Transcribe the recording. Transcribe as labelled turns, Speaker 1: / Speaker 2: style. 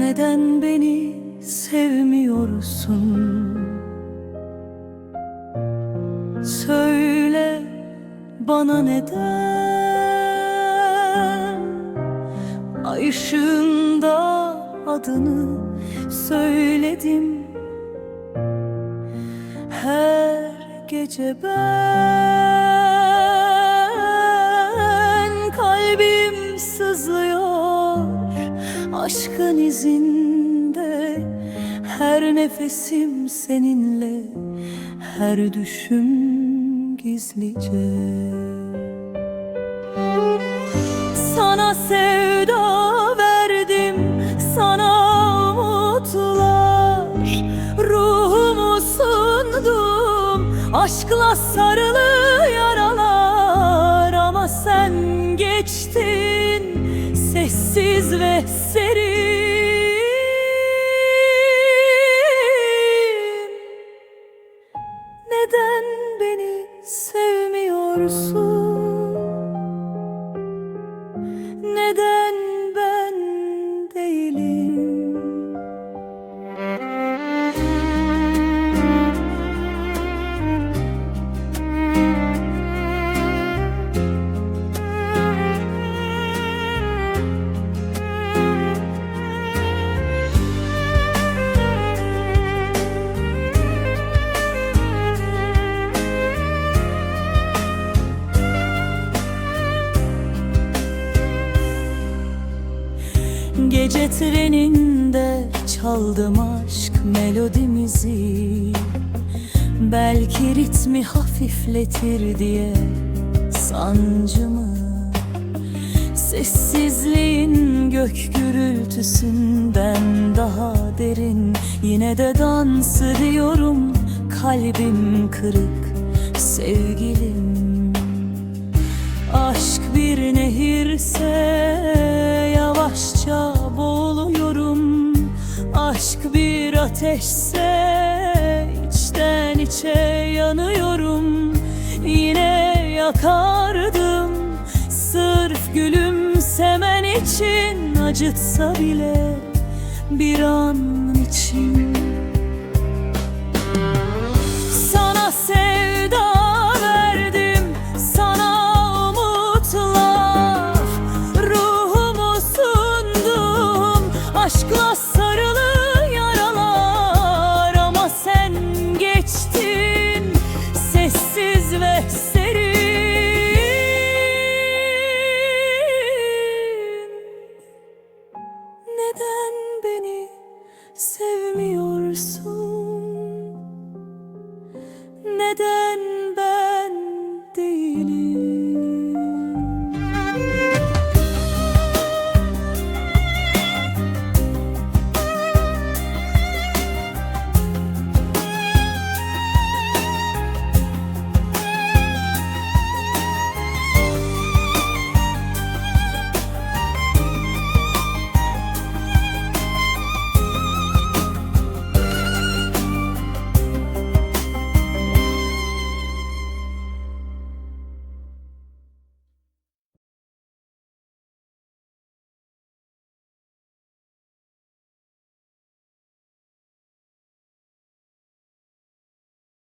Speaker 1: Neden beni sevmiyorsun? Söyle bana neden Ay ışığında adını söyledim Her gece ben aşkın izinde Her nefesim seninle her düşüm gizlice. Sana sevda verdim Sana umutlar. Ruhumu sundum Aşkla sarılı yaralar. Ama sen geçtin Sessiz ve serin sevmiyorsun? Neden Gece treninde çaldım aşk melodimizi. Belki ritmi hafifletir diye sancımı. Sessizliğin gök gürültüsünden daha derin. Yine de dans ediyorum kalbim kırık sevgilim. Aşk bir nehirse Aşk bir ateşse içten içe yanıyorum. Yine yakardım sırf gülümsemen için. Acıtsa bile bir an için geçtin sessiz ve serin Neden beni sevmiyorsun? Neden